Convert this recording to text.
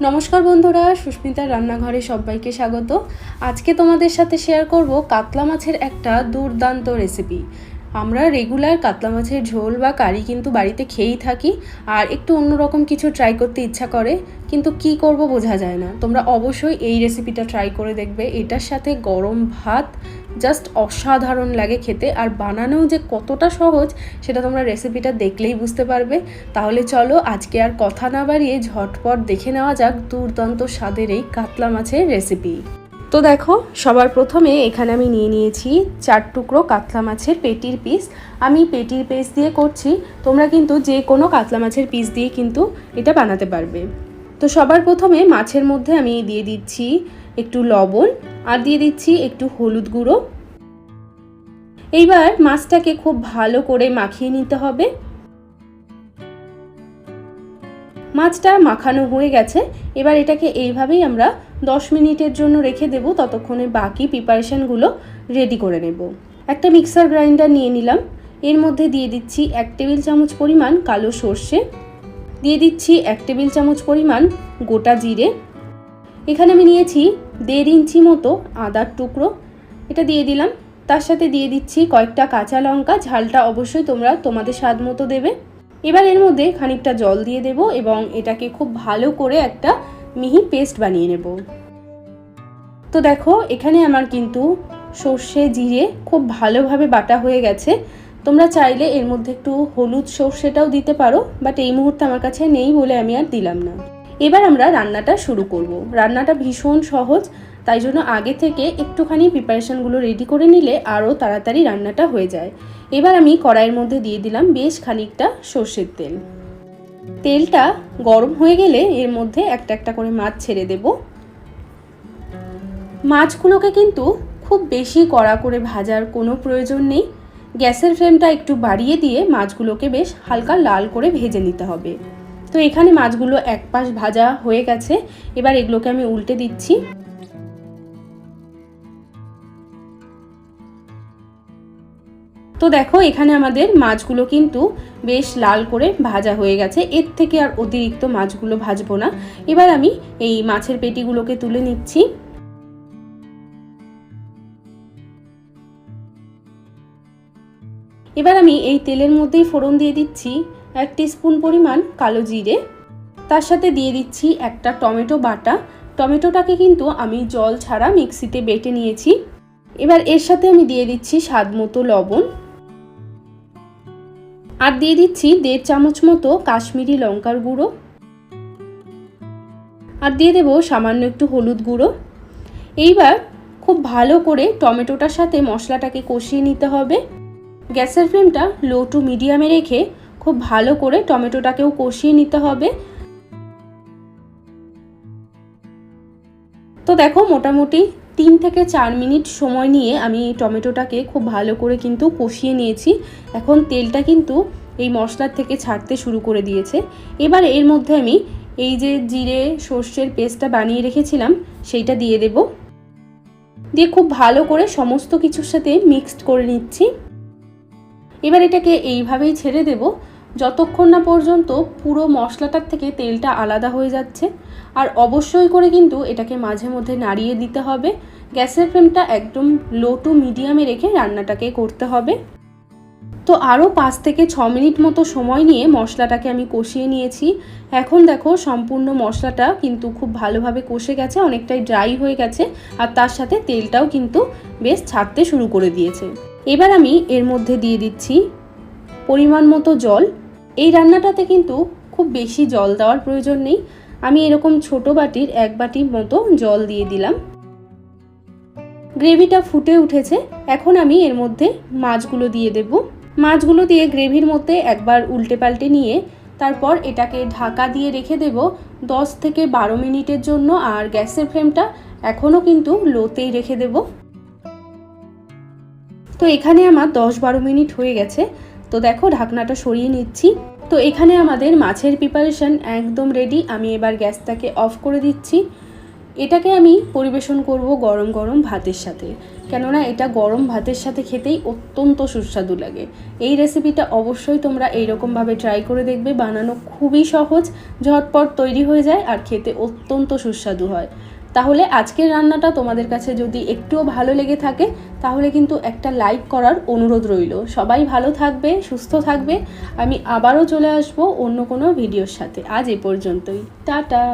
নমস্কার বন্ধুরা, সুস্মিতার রান্নাঘরে সবাইকে স্বাগত। আজকে তোমাদের সাথে শেয়ার করব কাতলা মাছের একটা দুর্দান্ত রেসিপি আমরা রেগুলার কাতলা মাছের ঝোল বা কারি কিন্তু বাড়িতে খেয়েই থাকি, আর একটু অন্যরকম কিছু ট্রাই করতে ইচ্ছা করে, কিন্তু কি করব বোঝা যায় না। তোমরা অবশ্যই এই রেসিপিটা ট্রাই করে দেখবে। এটার সাথে গরম ভাত জাস্ট অসাধারণ লাগে খেতে, আর বানানোও যে কতটা সহজ, সেটা তোমরা রেসিপিটা দেখলেই বুঝতে পারবে। তাহলে চলো আজকে আর কথা না বাড়িয়ে ঝটপট দেখে নেওয়া যাক দুর্দান্ত স্বাদের এই কাতলা মাছের রেসিপি তো দেখো, সবার প্রথমে এখানে আমি নিয়ে নিয়েছি চার টুকরো কাতলা মাছের পেটির পিস। আমি পেটির পিস দিয়ে করছি, তোমরা কিন্তু যে কোনো কাতলা মাছের পিস দিয়ে কিন্তু এটা বানাতে পারবে। তো সবার প্রথমে মাছের মধ্যে আমি দিয়ে দিচ্ছি একটু লবণ আর দিয়ে দিচ্ছি একটু হলুদ গুঁড়ো। এইবার মাছটাকে খুব ভালো করে মাখিয়ে নিতে হবে। মাছটা মাখানো হয়ে গেছে। এবার এটাকে এইভাবেই আমরা দশ মিনিটের জন্য রেখে দেব। ততক্ষণে বাকি প্রিপারেশানগুলো রেডি করে নেব। একটা মিক্সার গ্রাইন্ডার নিয়ে নিলাম। এর মধ্যে দিয়ে দিচ্ছি এক টেবিল চামচ পরিমাণ কালো সর্ষে। দিয়ে দিচ্ছি এক টেবিল চামচ পরিমাণ গোটা জিরে। এখানে আমি নিয়েছি দেড় ইঞ্চি মতো আদার টুকরো। এটা দিয়ে দিলাম। তার সাথে দিয়ে দিচ্ছি কয়েকটা কাঁচা লঙ্কা। ঝালটা অবশ্যই তোমরা তোমাদের স্বাদ মতো দেবে। এবার এর মধ্যে খানিকটা জল দিয়ে দেব এবং এটাকে খুব ভালো করে একটা মিহি পেস্ট বানিয়ে নেব। তো দেখো, এখানে আমার কিন্তু সর্ষে জিরে খুব ভালোভাবে বাটা হয়ে গেছে। তোমরা চাইলে এর মধ্যে একটু হলুদ সর্ষেটাও দিতে পারো বাট এই মুহূর্তে আমার কাছে নেই বলে আমি আর দিলাম না। এবার আমরা রান্নাটা শুরু করব। রান্নাটা ভীষণ সহজ। তাই জন্য আগে থেকে একটুখানি প্রিপারেশনগুলো রেডি করে নিলে আরও তাড়াতাড়ি রান্নাটা হয়ে যায়। এবার আমি কড়াইয়ের মধ্যে দিয়ে দিলাম বেশ খানিকটা সর্ষের তেল। তেলটা গরম হয়ে গেলে এর মধ্যে একটা একটা করে মাছ ছেড়ে দেব। মাছগুলোকে কিন্তু খুব বেশি কড়া করে ভাজার কোনো প্রয়োজন নেই। গ্যাসের ফ্লেমটা একটু বাড়িয়ে দিয়ে মাছগুলোকে বেশ হালকা লাল করে ভেজে নিতে হবে। তো এখানে মাছগুলো এক পাশ ভাজা হয়ে গেছে। এবার এগুলোকে আমি উল্টে দিচ্ছি। তো দেখো, এখানে আমাদের মাছগুলো কিন্তু বেশ লাল করে ভাজা হয়ে গেছে। এর থেকে আর অতিরিক্ত মাছগুলো ভাজবো না। এবার আমি এই মাছের পেটিগুলোকে তুলে নিচ্ছি। এবার আমি এই তেলের মধ্যেই ফোড়ন দিয়ে দিচ্ছি এক স্পুন পরিমাণ কালো জিরে। তার সাথে দিয়ে দিচ্ছি একটা টমেটো বাটা। টমেটোটাকে কিন্তু আমি জল ছাড়া মিক্সিতে বেটে নিয়েছি। এবার এর সাথে আমি দিয়ে দিচ্ছি স্বাদ মতো লবণ। আর দিয়ে দিচ্ছি দেড় চামচ মতো কাশ্মীরি লঙ্কার গুঁড়ো। আর দিয়ে দেবো সামান্য একটু হলুদ গুঁড়ো। এইবার খুব ভালো করে টমেটোটার সাথে মশলাটাকে কষিয়ে নিতে হবে। গ্যাসের ফ্লেমটা লো টু মিডিয়ামে রেখে খুব ভালো করে টমেটোটাকেও কষিয়ে নিতে হবে। তো দেখো মোটামুটি তিন থেকে চার মিনিট সময় নিয়ে আমি টমেটোটাকে খুব ভালো করে কিন্তু কষিয়ে নিয়েছি। এখন তেলটা কিন্তু এই মশলার থেকে ছাড়তে শুরু করে দিয়েছে। এবার এর মধ্যে আমি এই যে জিরে, সর্ষের পেস্টটা বানিয়ে রেখেছিলাম, সেইটা দিয়ে দেব। দিয়ে খুব ভালো করে সমস্ত কিছুর সাথে মিক্সড করে নিচ্ছি। এবার এটাকে এইভাবেই ছেড়ে দেব। যতক্ষণ না পর্যন্ত পুরো মশলাটার থেকে তেলটা আলাদা হয়ে যাচ্ছে, আর অবশ্যই করে কিন্তু এটাকে মাঝে মধ্যে নাড়িয়ে দিতে হবে। গ্যাসের ফ্লেমটা একদম লো টু মিডিয়ামে রেখে রান্নাটাকে করতে হবে। তো আরও পাঁচ থেকে ছ মিনিট মতো সময় নিয়ে মশলাটাকে আমি কষিয়ে নিয়েছি। এখন দেখো সম্পূর্ণ মশলাটা কিন্তু খুব ভালোভাবে কষে গেছে, অনেকটাই ড্রাই হয়ে গেছে, আর তার সাথে তেলটাও কিন্তু বেশ ছাড়তে শুরু করে দিয়েছে। এবার আমি এর মধ্যে দিয়ে দিচ্ছি পরিমাণ মতো জল। এই রান্নাটাতে কিন্তু খুব বেশি জল দেওয়ার প্রয়োজন নেই। আমি এরকম ছোট বাটির এক বাটির মতো জল দিয়ে দিলাম। গ্রেভিটা ফুটে উঠেছে। এখন আমি এর মধ্যে মাছগুলো দিয়ে দেব। মাছগুলো দিয়ে গ্রেভির মধ্যে একবার উল্টে পাল্টে নিয়ে তারপর এটাকে ঢাকা দিয়ে রেখে দেব দশ থেকে বারো মিনিটের জন্য। আর গ্যাসের ফ্লেমটা এখনও কিন্তু লোতেই রেখে দেব। তো এখানে আমার দশ বারো মিনিট হয়ে গেছে। তো দেখো ঢাকনাটা সরিয়ে নিচ্ছি। তো এখানে আমাদের মাছের প্রিপারেশন একদম রেডি আমি এবার গ্যাসটাকে অফ করে দিচ্ছি। এটাকে আমি পরিবেশন করব গরম গরম ভাতের সাথে। কেননা এটা গরম ভাতের সাথে খেতেই অত্যন্ত সুস্বাদু লাগে। এই রেসিপিটা অবশ্যই তোমরা এইরকমভাবে ট্রাই করে দেখবে। বানানো খুবই সহজ, ঝটপট তৈরি হয়ে যায় আর খেতে অত্যন্ত সুস্বাদু হয়। তাহলে আজকের রান্নাটা তোমাদের কাছে যদি একটুও ভালো লেগে থাকে, তাহলে কিন্তু একটা লাইক করার অনুরোধ রইল। সবাই ভালো থাকবে, সুস্থ থাকবে। আমি আবারও চলে আসব অন্য কোনো ভিডিওর সাথে। আজ এ পর্যন্তই। টাটা!